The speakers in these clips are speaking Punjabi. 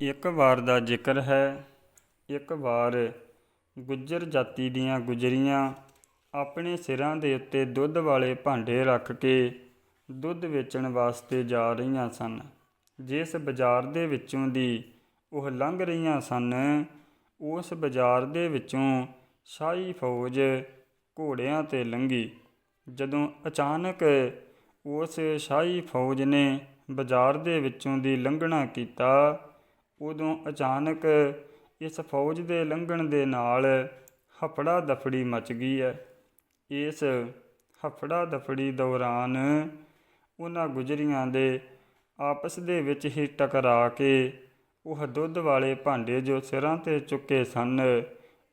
ਇੱਕ ਵਾਰ ਦਾ ਜ਼ਿਕਰ ਹੈ। ਇੱਕ ਵਾਰ ਗੁੱਜਰ ਜਾਤੀ ਦੀਆਂ ਗੁਜਰੀਆਂ ਆਪਣੇ ਸਿਰਾਂ ਦੇ ਉੱਤੇ ਦੁੱਧ ਵਾਲੇ ਭਾਂਡੇ ਰੱਖ ਕੇ ਦੁੱਧ ਵੇਚਣ ਵਾਸਤੇ ਜਾ ਰਹੀਆਂ ਸਨ। ਜਿਸ ਬਾਜ਼ਾਰ ਦੇ ਵਿੱਚੋਂ ਦੀ ਉਹ ਲੰਘ ਰਹੀਆਂ ਸਨ, ਉਸ ਬਾਜ਼ਾਰ ਦੇ ਵਿੱਚੋਂ ਸ਼ਾਹੀ ਫੌਜ ਘੋੜਿਆਂ ਤੇ ਲੰਘੀ। ਜਦੋਂ ਅਚਾਨਕ ਉਸ ਸ਼ਾਹੀ ਫੌਜ ਨੇ ਬਾਜ਼ਾਰ ਦੇ ਵਿੱਚੋਂ ਦੀ ਲੰਘਣਾ ਕੀਤਾ ਉਦੋਂ ਅਚਾਨਕ ਇਸ ਫੌਜ ਦੇ ਲੰਘਣ ਦੇ ਨਾਲ ਹਫੜਾ ਦਫੜੀ ਮਚ ਗਈ ਹੈ। ਇਸ ਹਫੜਾ ਦਫੜੀ ਦੌਰਾਨ ਉਹਨਾਂ ਗੁਜਰੀਆਂ ਦੇ ਆਪਸ ਦੇ ਵਿੱਚ ਹੀ ਟਕਰਾ ਕੇ ਉਹ ਦੁੱਧ ਵਾਲੇ ਭਾਂਡੇ ਜੋ ਸਿਰਾਂ ਤੇ ਚੁੱਕੇ ਸਨ,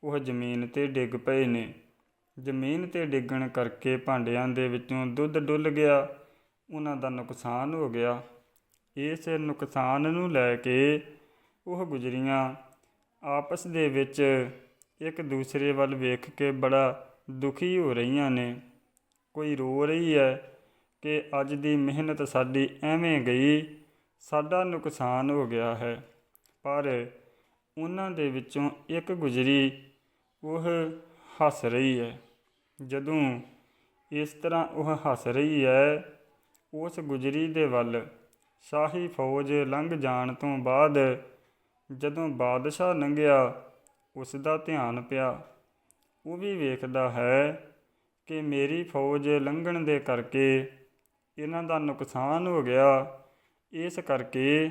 ਉਹ ਜ਼ਮੀਨ ਤੇ ਡਿੱਗ ਪਏ ਨੇ। ਜ਼ਮੀਨ ਤੇ ਡਿੱਗਣ ਕਰਕੇ ਭਾਂਡਿਆਂ ਦੇ ਵਿੱਚੋਂ ਦੁੱਧ ਡੁੱਲ ਗਿਆ। ਉਹਨਾਂ ਦਾ ਨੁਕਸਾਨ ਹੋ ਗਿਆ। ਇਸ ਨੁਕਸਾਨ ਨੂੰ ਲੈ ਕੇ ਉਹ ਗੁਜਰੀਆਂ। ਆਪਸ ਦੇ ਵਿੱਚ ਇੱਕ ਦੂਸਰੇ ਵੱਲ ਵੇਖ ਕੇ ਬੜਾ ਦੁਖੀ ਹੋ ਰਹੀਆਂ ਨੇ। ਕੋਈ ਰੋ ਰਹੀ ਹੈ ਕਿ ਅੱਜ ਦੀ ਮਿਹਨਤ ਸਾਡੀ ਐਵੇਂ ਗਈ, ਸਾਡਾ ਨੁਕਸਾਨ ਹੋ ਗਿਆ ਹੈ। ਪਰ ਉਹਨਾਂ ਦੇ ਵਿੱਚੋਂ ਇੱਕ ਗੁਜਰੀ, ਉਹ ਹੱਸ ਰਹੀ ਹੈ। ਜਦੋਂ ਇਸ ਤਰ੍ਹਾਂ ਉਹ ਹੱਸ ਰਹੀ ਹੈ, ਉਸ ਗੁਜਰੀ ਦੇ ਵੱਲ ਸ਼ਾਹੀ ਫੌਜ ਲੰਘ ਜਾਣ ਤੋਂ ਬਾਅਦ ਜਦੋਂ ਬਾਦਸ਼ਾਹ ਲੰਘਿਆ ਉਸ ਦਾ ਧਿਆਨ ਪਿਆ। ਉਹ ਵੀ ਵੇਖਦਾ ਹੈ ਕਿ ਮੇਰੀ ਫੌਜ ਲੰਘਣ ਦੇ ਕਰਕੇ ਇਹਨਾਂ ਦਾ ਨੁਕਸਾਨ ਹੋ ਗਿਆ। ਇਸ ਕਰਕੇ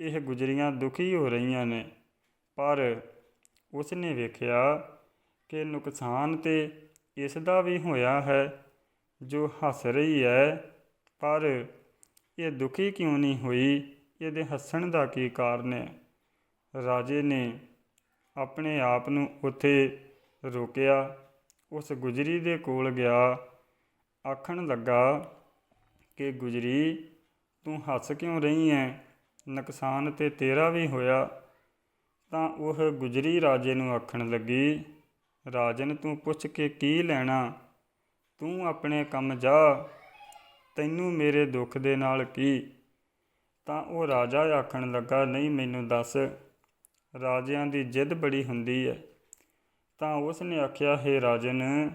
ਇਹ ਗੁਜਰੀਆਂ ਦੁਖੀ ਹੋ ਰਹੀਆਂ ਨੇ। ਪਰ ਉਸ ਨੇ ਵੇਖਿਆ ਕਿ ਨੁਕਸਾਨ ਤੇ ਇਸ ਦਾ ਵੀ ਹੋਇਆ ਹੈ, ਜੋ ਹੱਸ ਰਹੀ ਹੈ। ਪਰ ਇਹ ਦੁਖੀ ਕਿਉਂ ਨਹੀਂ ਹੋਈ? ਇਹਦੇ ਹੱਸਣ ਦਾ ਕੀ ਕਾਰਨ ਹੈ? ਰਾਜੇ ਨੇ ਆਪਣੇ ਆਪ ਨੂੰ ਉੱਥੇ ਰੋਕਿਆ। ਉਸ ਗੁਜਰੀ ਦੇ ਕੋਲ ਗਿਆ। ਆਖਣ ਲੱਗਾ ਕਿ, ਗੁਜਰੀ, ਤੂੰ ਹੱਸ ਕਿਉਂ ਰਹੀ ਹੈ ਨੁਕਸਾਨ ਤੇ ਤੇਰਾ ਵੀ ਹੋਇਆ। ਤਾਂ ਉਹ ਗੁਜਰੀ ਰਾਜੇ ਨੂੰ ਆਖਣ ਲੱਗੀ, ਰਾਜਨ, ਤੂੰ ਪੁੱਛ ਕੇ ਕੀ ਲੈਣਾ? ਤੂੰ ਆਪਣੇ ਕੰਮ ਜਾ। ਤੈਨੂੰ ਮੇਰੇ ਦੁੱਖ ਦੇ ਨਾਲ ਕੀ? ਤਾਂ ਉਹ ਰਾਜਾ ਆਖਣ ਲੱਗਾ, ਨਹੀਂ, ਮੈਨੂੰ ਦੱਸ। ਰਾਜਿਆਂ ਦੀ ਜਿੱਦ ਬੜੀ ਹੁੰਦੀ ਹੈ ਤਾਂ ਉਸ ਨੇ ਆਖਿਆ, ਹੈ ਰਾਜਨ,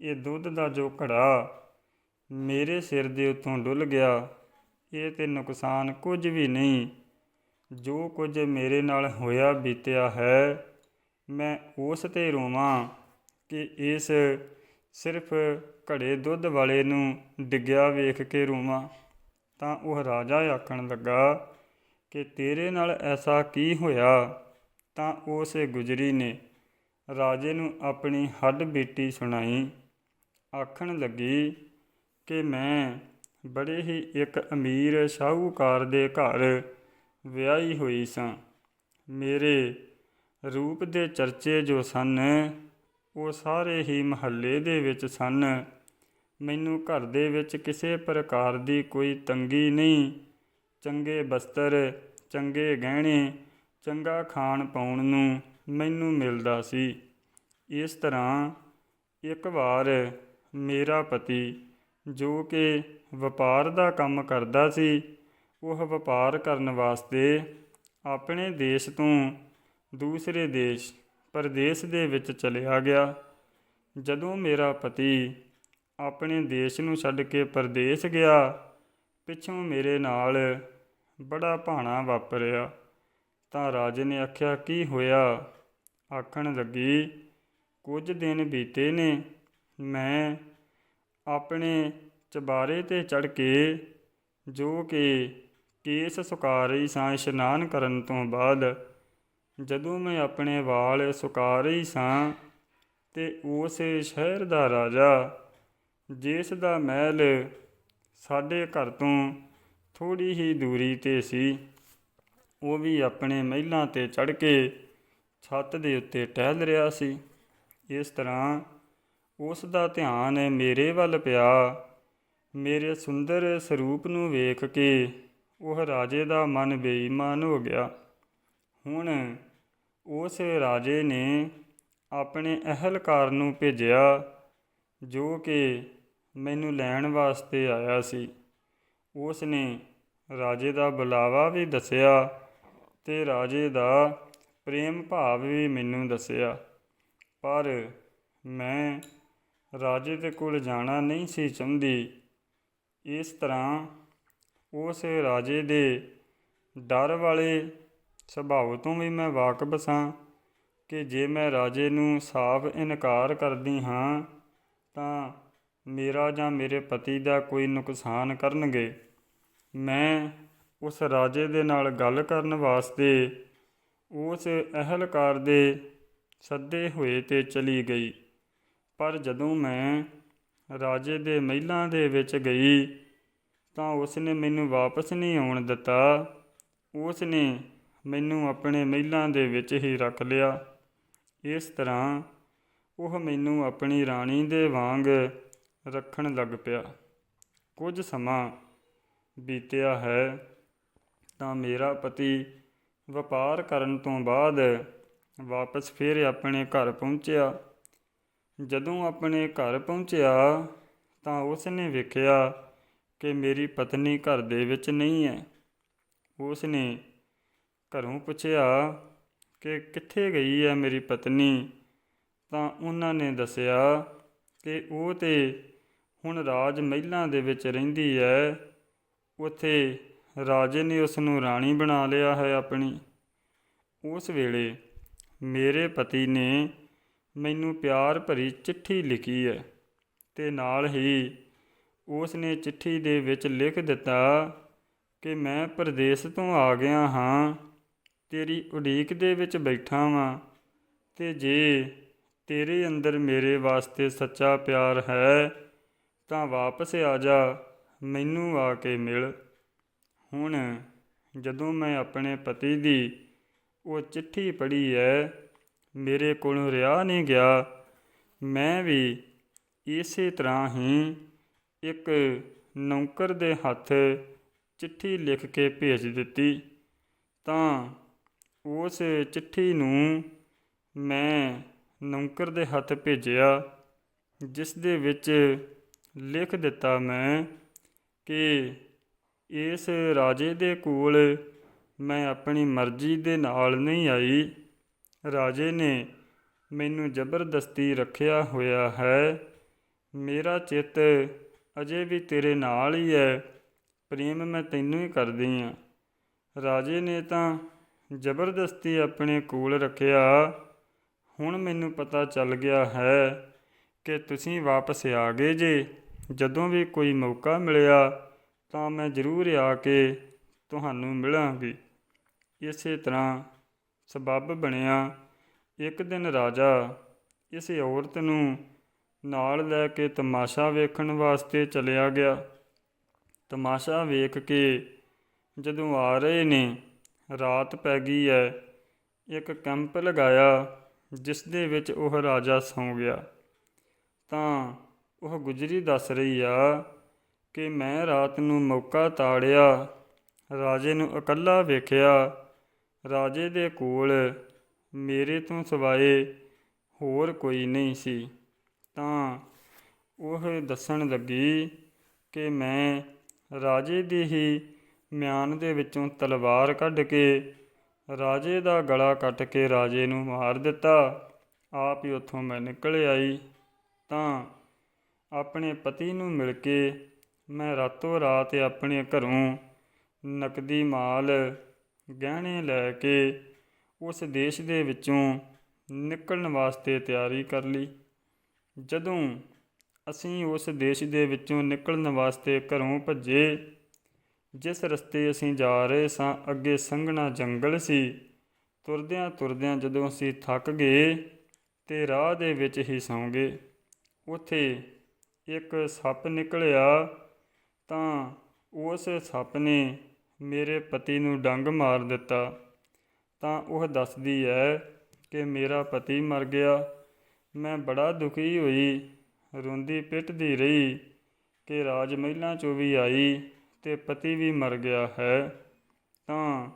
ਇਹ ਦੁੱਧ ਦਾ ਜੋ ਘੜਾ ਮੇਰੇ ਸਿਰ ਦੇ ਉੱਤੋਂ ਡੁੱਲ ਗਿਆ, ਇਹ ਤੇ ਨੁਕਸਾਨ ਕੁਝ ਵੀ ਨਹੀਂ। ਜੋ ਕੁਝ ਮੇਰੇ ਨਾਲ ਹੋਇਆ, ਬੀਤਿਆ ਹੈ, ਮੈਂ ਉਸ ਤੇ ਰੋਵਾਂ ਕਿ ਇਸ ਸਿਰਫ ਘੜੇ ਦੁੱਧ ਵਾਲੇ ਨੂੰ ਡਿੱਗਿਆ ਵੇਖ ਕੇ ਰੋਵਾਂ। ਤਾਂ ਉਹ ਰਾਜਾ ਆਖਣ ਲੱਗਾ ਕਿ ਤੇਰੇ ਨਾਲ ਐਸਾ ਕੀ ਹੋਇਆ? ਤਾਂ ਉਸੇ ਗੁਜਰੀ ਨੇ ਰਾਜੇ ਨੂੰ ਆਪਣੀ ਹੱਡ ਬੀਟੀ ਸੁਣਾਈ। ਆਖਣ ਲੱਗੀ ਕਿ ਮੈਂ ਬੜੇ ਹੀ ਇੱਕ ਅਮੀਰ ਸ਼ਾਹੂਕਾਰ ਦੇ ਘਰ ਵਿਆਹੀ ਹੋਈ ਸਾਂ। ਮੇਰੇ ਰੂਪ ਦੇ ਚਰਚੇ ਜੋ ਸਨ, ਉਹ ਸਾਰੇ ਹੀ ਮਹੱਲੇ ਦੇ ਵਿੱਚ ਸਨ। ਮੈਨੂੰ ਘਰ ਦੇ ਵਿੱਚ ਕਿਸੇ ਪ੍ਰਕਾਰ ਦੀ ਕੋਈ ਤੰਗੀ ਨਹੀਂ। ਚੰਗੇ ਬਸਤਰ, ਚੰਗੇ ਗਹਿਣੇ, ਚੰਗਾ ਖਾਣ ਪਾਉਣ ਨੂੰ ਮੈਨੂੰ ਮਿਲਦਾ ਸੀ। ਇਸ ਤਰ੍ਹਾਂ ਇੱਕ ਵਾਰ ਮੇਰਾ ਪਤੀ ਜੋ ਕਿ ਵਪਾਰ ਦਾ ਕੰਮ ਕਰਦਾ ਸੀ, ਉਹ ਵਪਾਰ ਕਰਨ ਵਾਸਤੇ ਆਪਣੇ ਦੇਸ਼ ਤੋਂ ਦੂਸਰੇ ਦੇਸ਼, ਪਰਦੇਸ ਦੇ ਵਿੱਚ ਚਲਿਆ ਗਿਆ। ਜਦੋਂ ਮੇਰਾ ਪਤੀ ਆਪਣੇ ਦੇਸ਼ ਨੂੰ ਛੱਡ ਕੇ ਪਰਦੇਸ ਗਿਆ, ਪਿੱਛੋਂ ਮੇਰੇ ਨਾਲ ਬੜਾ ਭਾਣਾ ਵਾਪਰਿਆ। ਤਾਂ ਰਾਜੇ ਨੇ ਆਖਿਆ, ਕੀ ਹੋਇਆ? ਆਖਣ ਲੱਗੀ, ਕੁਝ ਦਿਨ ਬੀਤੇ ਨੇ। ਮੈਂ ਆਪਣੇ ਚਬਾਰੇ ਤੇ ਚੜ ਕੇ ਜੋ ਕਿ ਕੇਸ ਸੁਕਾ ਰਹੀ ਸਾਂ, ਇਸ਼ਨਾਨ ਕਰਨ ਤੋਂ ਬਾਅਦ ਜਦੋਂ ਮੈਂ ਆਪਣੇ ਵਾਲ ਸੁਕਾ ਰਹੀ ਸਾਂ ਤੇ ਉਸ ਸ਼ਹਿਰ ਦਾ ਰਾਜਾ, ਜਿਸ ਦਾ ਮਹਿਲ ਸਾਡੇ ਘਰ ਤੋਂ ਥੋੜੀ ਹੀ ਦੂਰੀ ਤੇ ਸੀ। ਉਹ ਵੀ ਆਪਣੇ ਮਹਿਲਾਂ ਤੇ ਚੜ ਕੇ ਛੱਤ ਦੇ ਉੱਤੇ ਟਹਿਲ ਰਿਹਾ ਸੀ। ਇਸ ਤਰ੍ਹਾਂ ਉਸ ਦਾ ਧਿਆਨ ਮੇਰੇ ਵੱਲ ਪਿਆ। ਮੇਰੇ ਸੁੰਦਰ ਸਰੂਪ ਨੂੰ ਵੇਖ ਕੇ ਉਹ ਰਾਜੇ ਦਾ ਮਨ ਬੇਈਮਾਨ ਹੋ ਗਿਆ। ਹੁਣ ਉਸ ਰਾਜੇ ਨੇ ਆਪਣੇ ਅਹਲਕਾਰ ਨੂੰ ਭੇਜਿਆ, ਜੋ ਕਿ ਮੈਨੂੰ ਲੈਣ ਵਾਸਤੇ ਆਇਆ ਸੀ। ਉਸ ਨੇ ਰਾਜੇ ਦਾ ਬੁਲਾਵਾ ਵੀ ਦੱਸਿਆ ਤੇ ਰਾਜੇ ਦਾ ਪ੍ਰੇਮ ਭਾਵ ਵੀ ਮੈਨੂੰ ਦੱਸਿਆ। ਪਰ ਮੈਂ ਰਾਜੇ ਦੇ ਕੋਲ ਜਾਣਾ ਨਹੀਂ ਸੀ ਚਾਹੁੰਦੀ। ਇਸ ਤਰ੍ਹਾਂ ਉਸ ਰਾਜੇ ਦੇ ਡਰ ਵਾਲੇ ਸੁਭਾਅ ਤੋਂ ਵੀ ਮੈਂ ਵਾਕਬ ਸਾਂ ਕਿ ਜੇ ਮੈਂ ਰਾਜੇ ਨੂੰ ਸਾਫ਼ ਇਨਕਾਰ ਕਰਦੀ ਹਾਂ ਤਾਂ ਮੇਰਾ ਜਾਂ ਮੇਰੇ ਪਤੀ ਦਾ ਕੋਈ ਨੁਕਸਾਨ ਕਰਨਗੇ। ਮੈਂ ਉਸ ਰਾਜੇ ਦੇ ਨਾਲ ਗੱਲ ਕਰਨ ਵਾਸਤੇ ਉਸ ਅਹਿਲਕਾਰ ਦੇ ਸੱਦੇ ਹੋਏ ਤੇ ਚਲੀ ਗਈ। ਪਰ ਜਦੋਂ ਮੈਂ ਰਾਜੇ ਦੇ ਮਹਿਲਾਂ ਦੇ ਵਿੱਚ ਗਈ ਤਾਂ ਉਸ ਨੇ ਮੈਨੂੰ ਵਾਪਸ ਨਹੀਂ ਆਉਣ ਦਿੱਤਾ। ਉਸ ਨੇ ਮੈਨੂੰ ਆਪਣੇ ਮਹਿਲਾਂ ਦੇ ਵਿੱਚ ਹੀ ਰੱਖ ਲਿਆ। ਇਸ ਤਰ੍ਹਾਂ ਉਹ ਮੈਨੂੰ ਆਪਣੀ ਰਾਣੀ ਦੇ ਵਾਂਗ ਰੱਖਣ ਲੱਗ ਪਿਆ। ਕੁਝ ਸਮਾਂ ਬੀਤਿਆ ਹੈ, ਤਾਂ ਮੇਰਾ ਪਤੀ ਵਪਾਰ ਕਰਨ ਤੋਂ ਬਾਅਦ ਵਾਪਸ ਫਿਰ ਆਪਣੇ ਘਰ ਪਹੁੰਚਿਆ। ਜਦੋਂ ਆਪਣੇ ਘਰ ਪਹੁੰਚਿਆ, ਤਾਂ ਉਸ ਨੇ ਵੇਖਿਆ ਕਿ ਮੇਰੀ ਪਤਨੀ ਘਰ ਦੇ ਵਿੱਚ ਨਹੀਂ ਹੈ। ਉਸ ਨੇ ਘਰੋਂ ਪੁੱਛਿਆ ਕਿ ਕਿੱਥੇ ਗਈ ਹੈ ਮੇਰੀ ਪਤਨੀ? ਤਾਂ ਉਹਨਾਂ ਨੇ ਦੱਸਿਆ ਕਿ ਉਹ ਤੇ ਹੁਣ ਰਾਜ ਮਹਿਲਾਂ ਦੇ ਵਿੱਚ ਰਹਿੰਦੀ ਹੈ। ਉੱਥੇ ਰਾਜੇ ਨੇ ਉਸ ਨੂੰ ਰਾਣੀ ਬਣਾ ਲਿਆ ਹੈ ਆਪਣੀ। ਉਸ ਵੇਲੇ ਮੇਰੇ ਪਤੀ ਨੇ ਮੈਨੂੰ ਪਿਆਰ ਭਰੀ ਚਿੱਠੀ ਲਿਖੀ ਹੈ ਤੇ ਨਾਲ ਹੀ ਉਸ ਨੇ ਚਿੱਠੀ ਦੇ ਵਿੱਚ ਲਿਖ ਦਿੱਤਾ ਕਿ ਮੈਂ ਪ੍ਰਦੇਸ਼ ਤੋਂ ਆ ਗਿਆ ਹਾਂ, ਤੇਰੀ ਉਡੀਕ ਦੇ ਵਿੱਚ ਬੈਠਾ ਵਾਂ ਤੇ ਜੇ ਤੇਰੇ ਅੰਦਰ ਮੇਰੇ ਵਾਸਤੇ ਸੱਚਾ ਪਿਆਰ ਹੈ ਤਾਂ ਵਾਪਸ ਆ ਜਾ। ਮੈਨੂੰ ਆ ਕੇ ਮਿਲ। ਹੁਣ ਜਦੋਂ ਮੈਂ ਆਪਣੇ ਪਤੀ ਦੀ ਉਹ ਚਿੱਠੀ ਪੜ੍ਹੀ ਹੈ ਮੇਰੇ ਕੋਲੋਂ ਰਿਹਾ ਨਹੀਂ ਗਿਆ। ਮੈਂ ਵੀ ਇਸੇ ਤਰ੍ਹਾਂ ਹੀ ਇੱਕ ਨੌਕਰ ਦੇ ਹੱਥ ਚਿੱਠੀ ਲਿਖ ਕੇ ਭੇਜ ਦਿੱਤੀ। ਤਾਂ ਉਸ ਚਿੱਠੀ ਨੂੰ ਮੈਂ ਨੌਕਰ ਦੇ ਹੱਥ ਭੇਜਿਆ, ਜਿਸ ਦੇ ਵਿੱਚ ਲਿਖ ਦਿੱਤਾ ਮੈਂ ਕਿ ਇਸ ਰਾਜੇ ਦੇ ਕੋਲ ਮੈਂ ਆਪਣੀ ਮਰਜ਼ੀ ਦੇ ਨਾਲ ਨਹੀਂ ਆਈ। ਰਾਜੇ ਨੇ ਮੈਨੂੰ ਜ਼ਬਰਦਸਤੀ ਰੱਖਿਆ ਹੋਇਆ ਹੈ। ਮੇਰਾ ਚਿੱਤ ਅਜੇ ਵੀ ਤੇਰੇ ਨਾਲ ਹੀ ਹੈ। ਪ੍ਰੇਮ ਮੈਂ ਤੈਨੂੰ ਹੀ ਕਰਦੀ ਹਾਂ। ਰਾਜੇ ਨੇ ਤਾਂ ਜ਼ਬਰਦਸਤੀ ਆਪਣੇ ਕੋਲ ਰੱਖਿਆ। ਹੁਣ ਮੈਨੂੰ ਪਤਾ ਚੱਲ ਗਿਆ ਹੈ ਕਿ ਤੁਸੀਂ ਵਾਪਸ ਆ ਗਏ ਜੇ। ਜਦੋਂ ਵੀ ਕੋਈ ਮੌਕਾ ਮਿਲਿਆ ਤਾਂ ਮੈਂ ਜ਼ਰੂਰ ਆ ਕੇ ਤੁਹਾਨੂੰ ਮਿਲਾਂਗੀ। ਇਸੇ ਤਰ੍ਹਾਂ ਸਬੱਬ ਬਣਿਆ ਇੱਕ ਦਿਨ ਰਾਜਾ ਇਸ ਔਰਤ ਨੂੰ ਨਾਲ ਲੈ ਕੇ ਤਮਾਸ਼ਾ ਵੇਖਣ ਵਾਸਤੇ ਚਲਿਆ ਗਿਆ। ਤਮਾਸ਼ਾ ਵੇਖ ਕੇ ਜਦੋਂ ਆ ਰਹੇ ਨੇ, ਰਾਤ ਪੈ ਗਈ ਹੈ ਇੱਕ ਕੈਂਪ ਲਗਾਇਆ, ਜਿਸ ਦੇ ਵਿੱਚ ਉਹ ਰਾਜਾ ਸੌਂ ਗਿਆ। ਤਾਂ ਉਹ ਗੁਜਰੀ ਦੱਸ ਰਹੀ ਆ ਕਿ ਮੈਂ ਰਾਤ ਨੂੰ ਮੌਕਾ ਤਾੜਿਆ, ਰਾਜੇ ਨੂੰ ਇਕੱਲਾ ਵੇਖਿਆ। ਰਾਜੇ ਦੇ ਕੋਲ ਮੇਰੇ ਤੋਂ ਸਿਵਾਏ ਹੋਰ ਕੋਈ ਨਹੀਂ ਸੀ। ਤਾਂ ਉਹ ਦੱਸਣ ਲੱਗੀ ਕਿ ਮੈਂ ਰਾਜੇ ਦੀ ਹੀ ਮਿਆਨ ਦੇ ਵਿੱਚੋਂ ਤਲਵਾਰ ਕੱਢ ਕੇ ਰਾਜੇ ਦਾ ਗਲਾ ਕੱਟ ਕੇ ਰਾਜੇ ਨੂੰ ਮਾਰ ਦਿੱਤਾ। ਆਪ ਹੀ ਉੱਥੋਂ ਮੈਂ ਨਿਕਲ ਆਈ। ਤਾਂ ਆਪਣੇ ਪਤੀ ਨੂੰ ਮਿਲ ਕੇ ਮੈਂ ਰਾਤੋਂ ਰਾਤ ਆਪਣੇ ਘਰੋਂ ਨਕਦੀ ਮਾਲ, ਗਹਿਣੇ ਲੈ ਕੇ ਉਸ ਦੇਸ਼ ਦੇ ਵਿੱਚੋਂ ਨਿਕਲਣ ਵਾਸਤੇ ਤਿਆਰੀ ਕਰ ਲਈ। ਜਦੋਂ ਅਸੀਂ ਉਸ ਦੇਸ਼ ਦੇ ਵਿੱਚੋਂ ਨਿਕਲਣ ਵਾਸਤੇ ਘਰੋਂ ਭੱਜੇ, ਜਿਸ ਰਸਤੇ ਅਸੀਂ ਜਾ ਰਹੇ ਸਾਂ, ਅੱਗੇ ਸੰਘਣਾ ਜੰਗਲ ਸੀ। ਤੁਰਦਿਆਂ ਤੁਰਦਿਆਂ ਜਦੋਂ ਅਸੀਂ ਥੱਕ ਗਏ ਤੇ ਰਾਹ ਦੇ ਵਿੱਚ ਹੀ ਸੌਂ ਗਏ। ਉੱਥੇ ਇੱਕ ਸੱਪ ਨਿਕਲਿਆ ਤਾਂ ਉਸ ਸੱਪ ਨੇ ਮੇਰੇ ਪਤੀ ਨੂੰ ਡੰਗ ਮਾਰ ਦਿੱਤਾ। ਤਾਂ ਉਹ ਦੱਸਦੀ ਹੈ ਕਿ ਮੇਰਾ ਪਤੀ ਮਰ ਗਿਆ। ਮੈਂ ਬੜਾ ਦੁਖੀ ਹੋਈ, ਰੋਂਦੀ ਪਿੱਟਦੀ ਰਹੀ ਕਿ ਰਾਜ ਮਹਿਲਾਂ ਚੋਂ ਵੀ ਆਈ ਤੇ ਪਤੀ ਵੀ ਮਰ ਗਿਆ ਹੈ। ਤਾਂ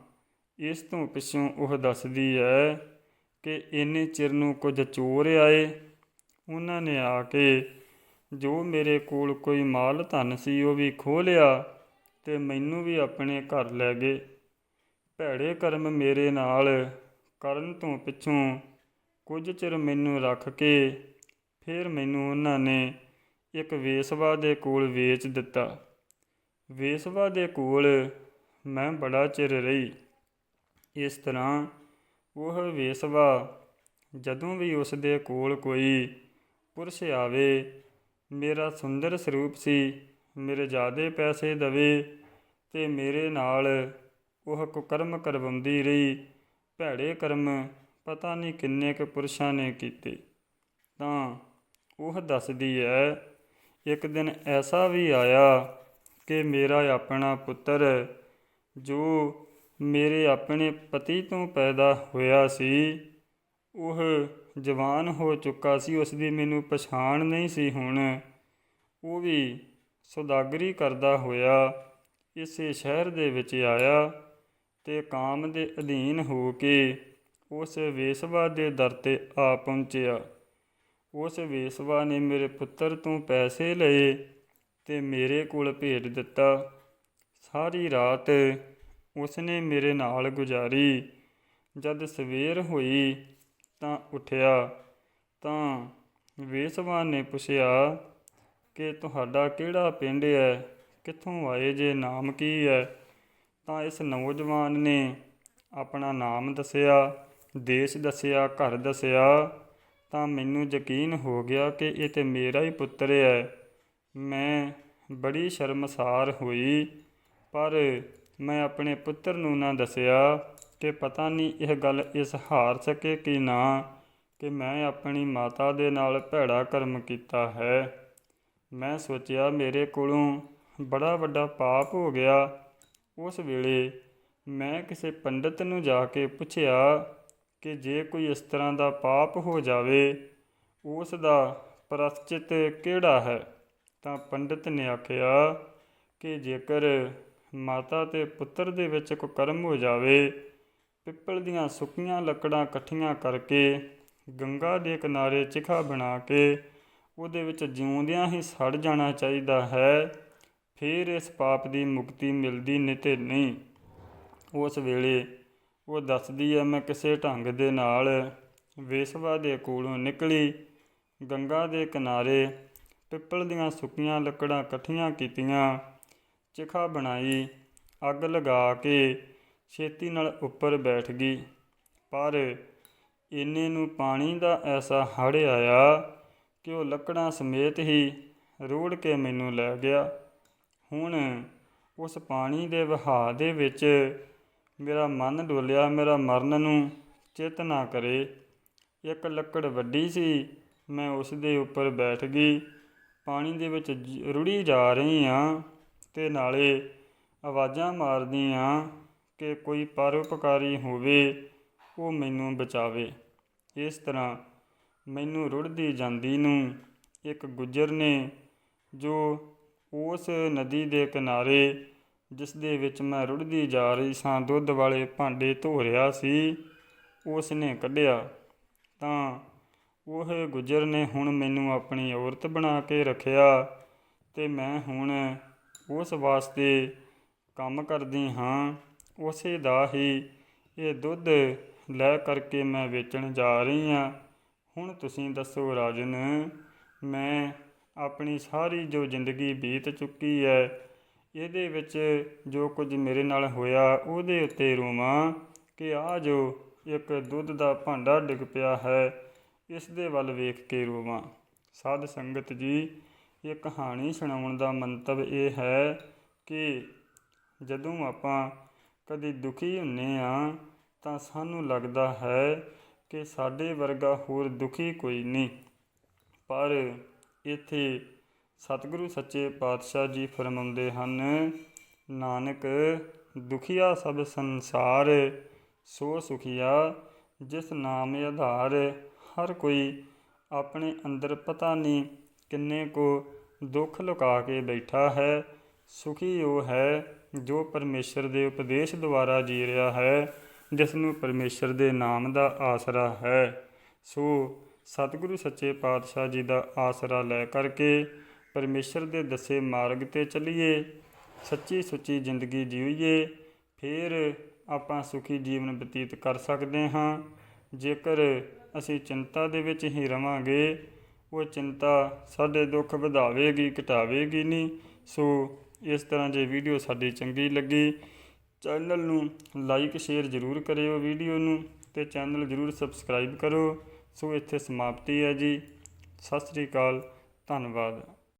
ਇਸ ਤੋਂ ਪਿੱਛੋਂ ਉਹ ਦੱਸਦੀ ਹੈ ਕਿ ਇੰਨੇ ਚਿਰ ਨੂੰ ਕੁਝ ਚੋਰ ਆਏ। ਉਹਨਾਂ ਨੇ ਆ ਕੇ ਜੋ ਮੇਰੇ ਕੋਲ ਕੋਈ ਮਾਲ ਧਨ ਸੀ, ਉਹ ਵੀ ਖੋਹ ਲਿਆ ਤੇ ਮੈਨੂੰ ਵੀ ਆਪਣੇ ਘਰ ਲੈ ਗਏ। ਭੈੜੇ ਕਰਮ ਮੇਰੇ ਨਾਲ ਕਰਨ ਤੋਂ ਪਿੱਛੋਂ ਕੁਝ ਚਿਰ ਮੈਨੂੰ ਰੱਖ ਕੇ ਫਿਰ ਮੈਨੂੰ ਉਹਨਾਂ ਨੇ ਇੱਕ ਵੇਸਵਾ ਦੇ ਕੋਲ ਵੇਚ ਦਿੱਤਾ। ਵੇਸਵਾ ਦੇ ਕੋਲ ਮੈਂ ਬੜਾ ਚਿਰ ਰਹੀ। ਇਸ ਤਰ੍ਹਾਂ ਉਹ ਵੇਸਵਾ ਜਦੋਂ ਵੀ ਉਸ ਦੇ ਕੋਲ ਕੋਈ ਪੁਰਸ਼ ਆਵੇ ਮੇਰਾ ਸੁੰਦਰ ਸਰੂਪ ਸੀ, ਮੇਰੇ ਜ਼ਿਆਦੇ ਪੈਸੇ ਦਵੇ ਤੇ ਮੇਰੇ ਨਾਲ ਉਹ ਕੁਕਰਮ ਕਰਵਾਉਂਦੀ ਰਹੀ। ਭੈੜੇ ਕਰਮ ਪਤਾ ਨਹੀਂ ਕਿੰਨੇ ਕੁ ਪੁਰਸ਼ਾਂ ਨੇ ਕੀਤੇ। ਤਾਂ ਉਹ ਦੱਸਦੀ ਹੈ ਇੱਕ ਦਿਨ ਐਸਾ ਵੀ ਆਇਆ ਕਿ ਮੇਰਾ ਆਪਣਾ ਪੁੱਤਰ, ਜੋ ਮੇਰੇ ਆਪਣੇ ਪਤੀ ਤੋਂ ਪੈਦਾ ਹੋਇਆ ਸੀ, ਉਹ ਜਵਾਨ ਹੋ ਚੁੱਕਾ ਸੀ, ਉਸ ਦੀ ਮੈਨੂੰ ਪਛਾਣ ਨਹੀਂ ਸੀ ਹੁਣ। ਉਹ ਵੀ ਸੌਦਾਗਰੀ ਕਰਦਾ ਹੋਇਆ ਇਸੇ ਸ਼ਹਿਰ ਦੇ ਵਿੱਚ ਆਇਆ ਤੇ ਕਾਮ ਦੇ ਅਧੀਨ ਹੋ ਕੇ ਉਸ ਵੇਸਵਾ ਦੇ ਦਰ ਤੇ ਆ ਪਹੁੰਚਿਆ। ਉਸ ਵੇਸਵਾ ਨੇ ਮੇਰੇ ਪੁੱਤਰ ਤੋਂ ਪੈਸੇ ਲਏ ਤੇ ਮੇਰੇ ਕੋਲ ਭੇਜ ਦਿੱਤਾ। ਸਾਰੀ ਰਾਤ ਉਸਨੇ ਮੇਰੇ ਨਾਲ ਗੁਜ਼ਾਰੀ। ਜਦ ਸਵੇਰ ਹੋਈ ਤਾਂ ਉੱਠਿਆ, ਤਾਂ ਵੇਸਵਾਨ ਨੇ ਪੁੱਛਿਆ, ਕਿ ਤੁਹਾਡਾ ਕਿਹੜਾ ਪਿੰਡ ਹੈ ਕਿੱਥੋਂ ਆਏ ਜੇ? ਨਾਮ ਕੀ ਹੈ ਤਾਂ ਇਸ ਨੌਜਵਾਨ ਨੇ ਆਪਣਾ ਨਾਮ ਦੱਸਿਆ, ਦੇਸ਼ ਦੱਸਿਆ, ਘਰ ਦੱਸਿਆ, ਤਾਂ ਮੈਨੂੰ ਯਕੀਨ ਹੋ ਗਿਆ ਕਿ ਇਹ ਤੇ ਮੇਰਾ ਹੀ ਪੁੱਤਰ ਹੈ ਮੈਂ ਬੜੀ ਸ਼ਰਮਸਾਰ ਹੋਈ, ਪਰ ਮੈਂ ਆਪਣੇ ਪੁੱਤਰ ਨੂੰ ਨਾ ਦੱਸਿਆ। ਕਿ ਪਤਾ ਨਹੀਂ ਇਹ ਗੱਲ ਇਸ ਹਾਰ ਸਕੇ ਕਿ ਨਾ ਕਿ ਮੈਂ ਆਪਣੀ ਮਾਤਾ ਦੇ ਨਾਲ ਭੈੜਾ ਕਰਮ ਕੀਤਾ ਹੈ। ਮੈਂ ਸੋਚਿਆ ਮੇਰੇ ਕੋਲੋਂ ਬੜਾ ਵੱਡਾ ਪਾਪ ਹੋ ਗਿਆ। ਉਸ ਵੇਲੇ ਮੈਂ ਕਿਸੇ ਪੰਡਤ ਨੂੰ ਜਾ ਕੇ ਪੁੱਛਿਆ ਕਿ ਜੇ ਕੋਈ ਇਸ ਤਰ੍ਹਾਂ ਦਾ ਪਾਪ ਹੋ ਜਾਵੇ, ਉਸ ਦਾ ਪ੍ਰਸਚਿਤ ਕਿਹੜਾ ਹੈ? ਤਾਂ ਪੰਡਤ ਨੇ ਆਖਿਆ ਕਿ ਜੇਕਰ ਮਾਤਾ ਤੇ ਪੁੱਤਰ ਦੇ ਵਿੱਚ ਕੋਈ ਕਰਮ ਹੋ ਜਾਵੇ ਪਿੱਪਲ ਦੀਆਂ ਸੁੱਕੀਆਂ ਲੱਕੜਾਂ ਇਕੱਠੀਆਂ ਕਰਕੇ ਗੰਗਾ ਦੇ ਕਿਨਾਰੇ ਚਿਖਾ ਬਣਾ ਕੇ ਉਹਦੇ ਵਿੱਚ ਜਿਉਂਦਿਆਂ ਹੀ ਸੜ ਜਾਣਾ ਚਾਹੀਦਾ ਹੈ, ਫਿਰ ਇਸ ਪਾਪ ਦੀ ਮੁਕਤੀ ਮਿਲਦੀ ਨਹੀਂ ਤੇ ਨਹੀਂ। ਉਸ ਵੇਲੇ ਉਹ ਦੱਸਦੀ ਹੈ, ਮੈਂ ਕਿਸੇ ਢੰਗ ਦੇ ਨਾਲ ਵੇਸਵਾ ਦੇ ਕੋਲੋਂ ਨਿਕਲੀ, ਗੰਗਾ ਦੇ ਕਿਨਾਰੇ ਪਿੱਪਲ ਦੀਆਂ ਸੁੱਕੀਆਂ ਲੱਕੜਾਂ ਇਕੱਠੀਆਂ ਕੀਤੀਆਂ, ਚਿਖਾ ਬਣਾਈ, ਅੱਗ ਲਗਾ ਕੇ ਛੇਤੀ ਨਾਲ ਉੱਪਰ ਬੈਠ ਗਈ। ਪਰ ਇੰਨੇ ਨੂੰ ਪਾਣੀ ਦਾ ਐਸਾ ਹੜ੍ਹ ਆਇਆ ਕਿ ਉਹ ਲੱਕੜਾਂ ਸਮੇਤ ਹੀ ਰੋੜ ਕੇ ਮੈਨੂੰ ਲੈ ਗਿਆ। ਹੁਣ ਉਸ ਪਾਣੀ ਦੇ ਵਹਾਅ ਦੇ ਵਿੱਚ ਮੇਰਾ ਮਨ ਡੋਲਿਆ, ਮੇਰਾ ਮਰਨ ਨੂੰ ਚਿਤ ਨਾ ਕਰੇ। ਇੱਕ ਲੱਕੜ ਵੱਡੀ ਸੀ, ਮੈਂ ਉਸ ਦੇ ਉੱਪਰ ਬੈਠ ਗਈ। ਪਾਣੀ ਦੇ ਵਿੱਚ ਰੁੜੀ ਜਾ ਰਹੀ ਹਾਂ ਤੇ ਨਾਲੇ ਆਵਾਜ਼ਾਂ ਮਾਰਦੀ ਹਾਂ ਕਿ ਕੋਈ ਪਰਉਪਕਾਰੀ ਹੋਵੇ, ਉਹ ਮੈਨੂੰ ਬਚਾਵੇ। ਇਸ ਤਰ੍ਹਾਂ ਮੈਨੂੰ ਰੁੜਦੀ ਜਾਂਦੀ ਨੂੰ ਇੱਕ ਗੁੱਜਰ ਨੇ, ਜੋ ਉਸ ਨਦੀ ਦੇ ਕਿਨਾਰੇ ਜਿਸ ਦੇ ਵਿੱਚ ਮੈਂ ਰੁੜਦੀ ਜਾ ਰਹੀ ਸਾਂ, ਦੁੱਧ ਵਾਲੇ ਭਾਂਡੇ ਧੋ ਰਿਹਾ ਸੀ ਉਸ ਨੇ ਕੱਢਿਆ। ਤਾਂ ਉਹ ਗੁੱਜਰ ਨੇ ਹੁਣ ਮੈਨੂੰ ਆਪਣੀ ਔਰਤ ਬਣਾ ਕੇ ਰੱਖਿਆ ਤੇ ਮੈਂ ਹੁਣ ਉਸ ਵਾਸਤੇ ਕੰਮ ਕਰਦੀ ਹਾਂ। ਉਸੇ ਦਾ ਹੀ ਇਹ ਦੁੱਧ ਲੈ ਕਰਕੇ ਮੈਂ ਵੇਚਣ ਜਾ ਰਹੀ ਹਾਂ। ਹੁਣ ਤੁਸੀਂ ਦੱਸੋ ਰਾਜਨ, ਮੈਂ ਆਪਣੀ ਸਾਰੀ ਜੋ ਜ਼ਿੰਦਗੀ ਬੀਤ ਚੁੱਕੀ ਹੈ, ਇਹਦੇ ਵਿੱਚ ਜੋ ਕੁਝ ਮੇਰੇ ਨਾਲ ਹੋਇਆ ਉਹਦੇ ਉੱਤੇ ਰੋਵਾਂ ਕਿ ਆ ਜੋ ਇੱਕ ਦੁੱਧ ਦਾ ਭਾਂਡਾ ਡਿੱਗ ਪਿਆ ਹੈ, ਇਸ ਦੇ ਵੱਲ ਵੇਖ ਕੇ ਰੋਵਾਂ। ਸਾਧ ਸੰਗਤ ਜੀ, ਇਹ ਕਹਾਣੀ ਸੁਣਾਉਣ ਦਾ ਮੰਤਵ ਇਹ ਹੈ ਕਿ ਜਦੋਂ ਆਪਾਂ ਕਦੀ ਦੁਖੀ ਹੁੰਨੇ ਆ, ਤਾਂ ਸਾਨੂੰ ਲੱਗਦਾ ਹੈ ਕਿ ਸਾਡੇ ਵਰਗਾ ਹੋਰ ਦੁਖੀ ਕੋਈ ਨਹੀਂ। ਪਰ ਇੱਥੇ ਸਤਿਗੁਰੂ ਸੱਚੇ ਪਾਤਸ਼ਾਹ ਜੀ ਫਰਮਾਉਂਦੇ ਹਨ, ਨਾਨਕ, ਦੁਖੀਆ ਸਭ ਸੰਸਾਰ, ਸੋ ਸੁਖੀਆ, ਜਿਸ ਨਾਮ ਆਧਾਰ ਹਰ ਕੋਈ ਆਪਣੇ ਅੰਦਰ ਪਤਾ ਨਹੀਂ ਕਿੰਨੇ ਕੋ ਦੁੱਖ ਲੁਕਾ ਕੇ ਬੈਠਾ ਹੈ, ਸੁਖੀ ਉਹ ਹੈ ਜੋ ਪਰਮੇਸ਼ਰ ਦੇ ਉਪਦੇਸ਼ ਦੁਆਰਾ ਜੀ ਰਿਹਾ ਹੈ ਜਿਸ ਨੂੰ ਪਰਮੇਸ਼ਰ ਦੇ ਨਾਮ ਦਾ ਆਸਰਾ ਹੈ। ਸੋ ਸਤਿਗੁਰੂ ਸੱਚੇ ਪਾਤਸ਼ਾਹ ਜੀ ਦਾ ਆਸਰਾ ਲੈ ਕਰਕੇ ਪਰਮੇਸ਼ਰ ਦੇ ਦੱਸੇ ਮਾਰਗ ਤੇ ਚੱਲੀਏ, ਸੱਚੀ ਸੁੱਚੀ ਜ਼ਿੰਦਗੀ ਜੀਈਏ ਫਿਰ ਆਪਾਂ ਸੁਖੀ ਜੀਵਨ ਬਤੀਤ ਕਰ ਸਕਦੇ ਹਾਂ। ਜੇਕਰ ਅਸੀਂ ਚਿੰਤਾ ਦੇ ਵਿੱਚ ਹੀ ਰਵਾਂਗੇ, ਉਹ ਚਿੰਤਾ ਸਾਡੇ ਦੁੱਖ ਵਧਾਵੇਗੀ, ਘਟਾਵੇਗੀ ਨਹੀਂ। ਸੋ ਇਸ ਤਰ੍ਹਾਂ ਜੇ ਵੀਡੀਓ ਸਾਡੀ ਚੰਗੀ ਲੱਗੀ, ਚੈਨਲ ਨੂੰ ਲਾਈਕ, ਸ਼ੇਅਰ ਜ਼ਰੂਰ ਕਰਿਓ ਵੀਡੀਓ ਨੂੰ ਤੇ ਚੈਨਲ ਜ਼ਰੂਰ ਸਬਸਕ੍ਰਾਈਬ ਕਰੋ। ਸੋ ਇੱਥੇ ਸਮਾਪਤੀ ਹੈ ਜੀ। ਸਤਿ ਸ੍ਰੀ ਅਕਾਲ, ਧੰਨਵਾਦ।